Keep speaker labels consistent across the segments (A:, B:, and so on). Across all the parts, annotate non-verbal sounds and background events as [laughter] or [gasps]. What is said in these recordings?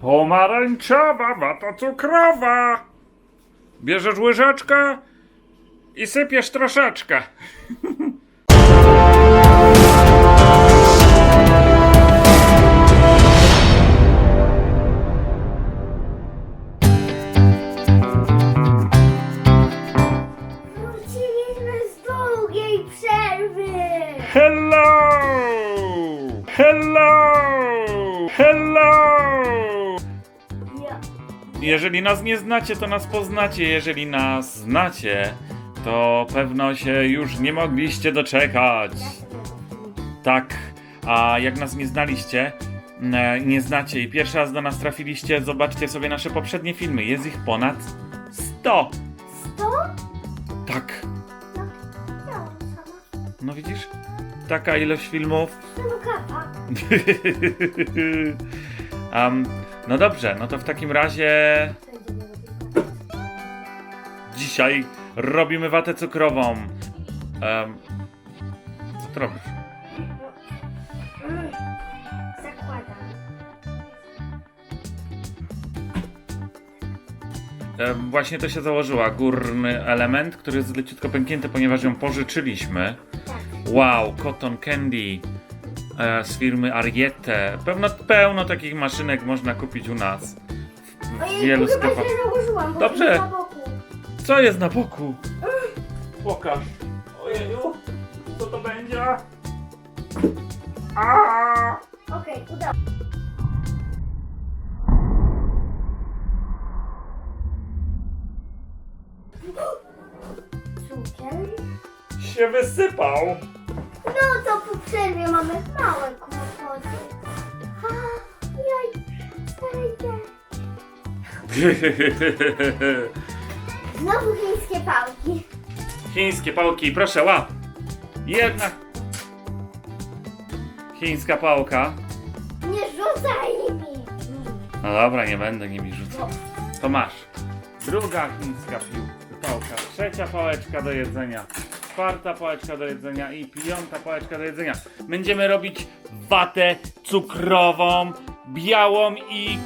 A: Pomarańczowa wata cukrowa. Bierzesz łyżeczkę i sypiesz troszeczkę.
B: Wróciliśmy z długiej przerwy.
A: Hello! Hello! Hello! Jeżeli nas nie znacie, to nas poznacie. Jeżeli nas znacie, to pewno się już nie mogliście doczekać. Tak, a jak nas nie znaliście, e, nie znacie i pierwszy raz do nas trafiliście, zobaczcie sobie nasze poprzednie filmy. Jest ich ponad 100.
B: Sto?
A: Tak,
B: No, sama.
A: no widzisz? Taka ilość filmów.
B: No. [laughs]
A: Am, no dobrze, no to w takim razie dzisiaj robimy watę cukrową. Em, co ty robisz?
B: Zakładam.
A: Właśnie to się założyła. Górny element, który jest leciutko pęknięty, ponieważ ją pożyczyliśmy.
B: Tak.
A: Wow, cotton candy z firmy Ariete. Pewno pełno takich maszynek można kupić u nas. W, w
B: Ojej,
A: wielu
B: chyba
A: sklepach.
B: założyłam, bo
A: Dobrze.
B: to jest na boku.
A: Co jest na boku? Pokaż. Ojeju, co to będzie? A!
B: Okej, udało. [gasps] Cukier.
A: Się wysypał.
B: No to po przerwie mamy małe kłopoty. A, jaj. [laughs] Znowu chińskie pałki.
A: Chińskie pałki, proszę, łap. Jedna. Chińska pałka.
B: Nie rzucaj mi.
A: No dobra, nie będę nimi rzucał. To masz. Druga chińska pił- pałka. Trzecia pałeczka do jedzenia. Czwarta pałeczka do jedzenia i piąta pałeczka do jedzenia. Będziemy robić watę cukrową, białą i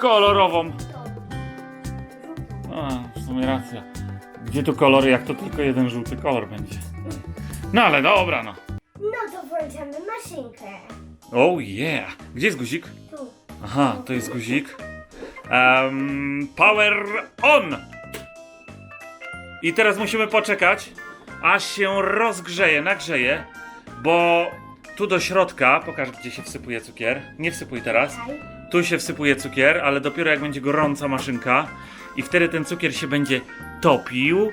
A: kolorową. A, w sumie racja. Gdzie tu kolory, jak to tylko jeden żółty kolor będzie. No ale dobra, no.
B: No to włączamy maszynkę.
A: Oh yeah. Gdzie jest guzik?
B: Tu.
A: Aha, to jest guzik. Em, power on! I teraz musimy poczekać, aż się rozgrzeje, nagrzeje, bo tu do środka, pokaż gdzie się wsypuje cukier. Nie wsypuj teraz. Tu się wsypuje cukier, ale dopiero jak będzie gorąca maszynka i wtedy ten cukier się będzie topił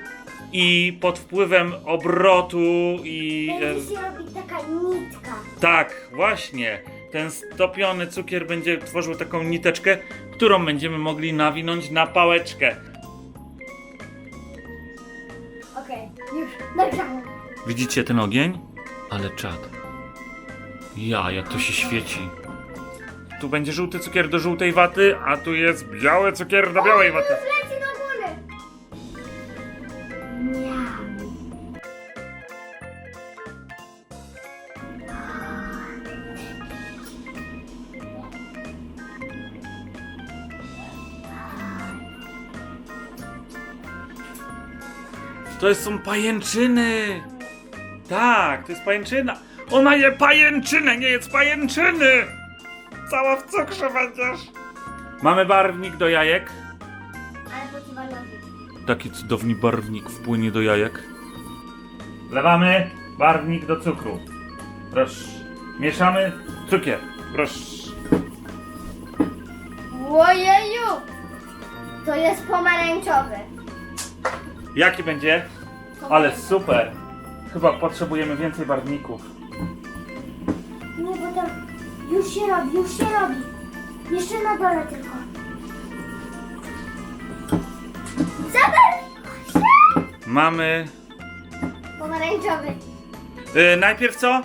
A: i pod wpływem obrotu i... e,
B: Będzie się robić taka nitka.
A: tak, właśnie. Ten stopiony cukier będzie tworzył taką niteczkę, którą będziemy mogli nawinąć na pałeczkę. Widzicie ten ogień? Ale czad. Ja, jak to się świeci. Tu będzie żółty cukier do żółtej waty, a tu jest biały cukier do białej waty. To są pajęczyny! Tak, to jest pajęczyna. Ona je pajęczynę, nie jest pajęczyny! Cała w cukrze będziesz. Mamy barwnik do jajek.
B: Ale.
A: Taki cudowny barwnik wpłynie do jajek. Wlewamy barwnik do cukru. Proszę. Mieszamy cukier. Proszę.
B: Ojeju! To jest pomarańczowy.
A: Jaki będzie? Ale super. Chyba potrzebujemy więcej barwników.
B: Nie, bo tam już się robi, już się robi. Jeszcze na dole tylko. Zobacz!
A: Mamy.
B: Pomarańczowy.
A: Yy, najpierw co?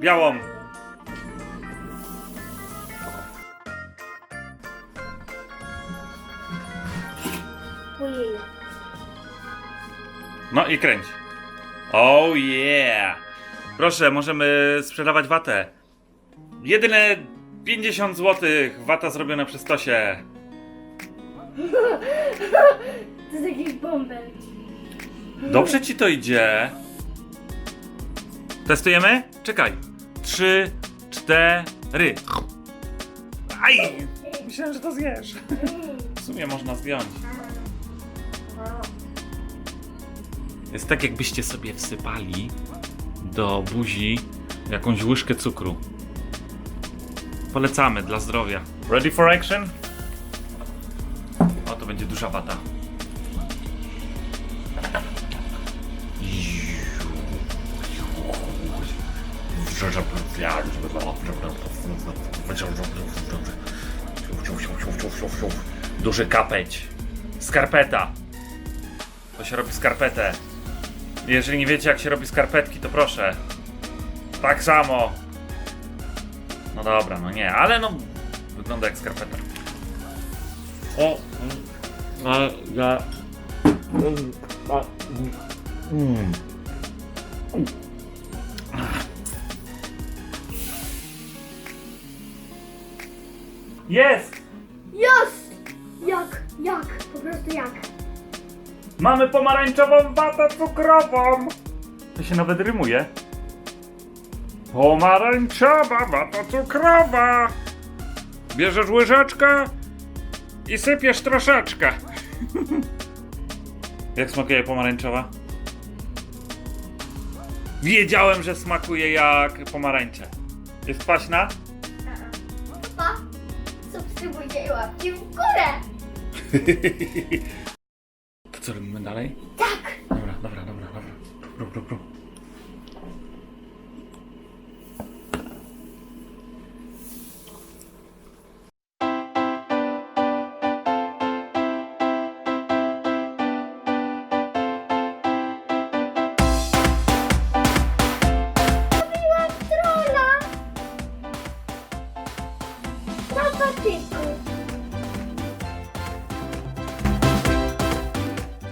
A: Białą.
B: Ojeju.
A: No i kręć. Oh yeah! Proszę, możemy sprzedawać watę. Jedyne 50 zł, wata zrobiona przez Tosię. [laughs]
B: To jest jakiś bąbel.
A: Dobrze ci to idzie. Testujemy? Czekaj. Trzy, cztery. Aj! Myślałem, że to zjesz. W sumie można zdjąć. Jest tak, jakbyście sobie wsypali do buzi jakąś łyżkę cukru. Polecamy dla zdrowia. Ready for action? O, to będzie duża wata. Duży kapeć. Skarpeta. To się robi skarpetę. Jeżeli nie wiecie jak się robi skarpetki, to proszę. Tak samo. No dobra, no nie, ale no wygląda jak skarpeta. O, a ja. Mm. Jest!
B: Jest! Jak? Jak? Po prostu jak?
A: Mamy pomarańczową watę cukrową! To się nawet rymuje. Pomarańczowa wata cukrowa! Bierzesz łyżeczkę i sypiesz troszeczkę. [laughs] Jak smakuje pomarańczowa? Wiedziałem, że smakuje jak pomarańcze. Jest kwaśna?
B: Pa! Subskrybujcie i łapki w górę! [laughs]
A: Co robimy dalej?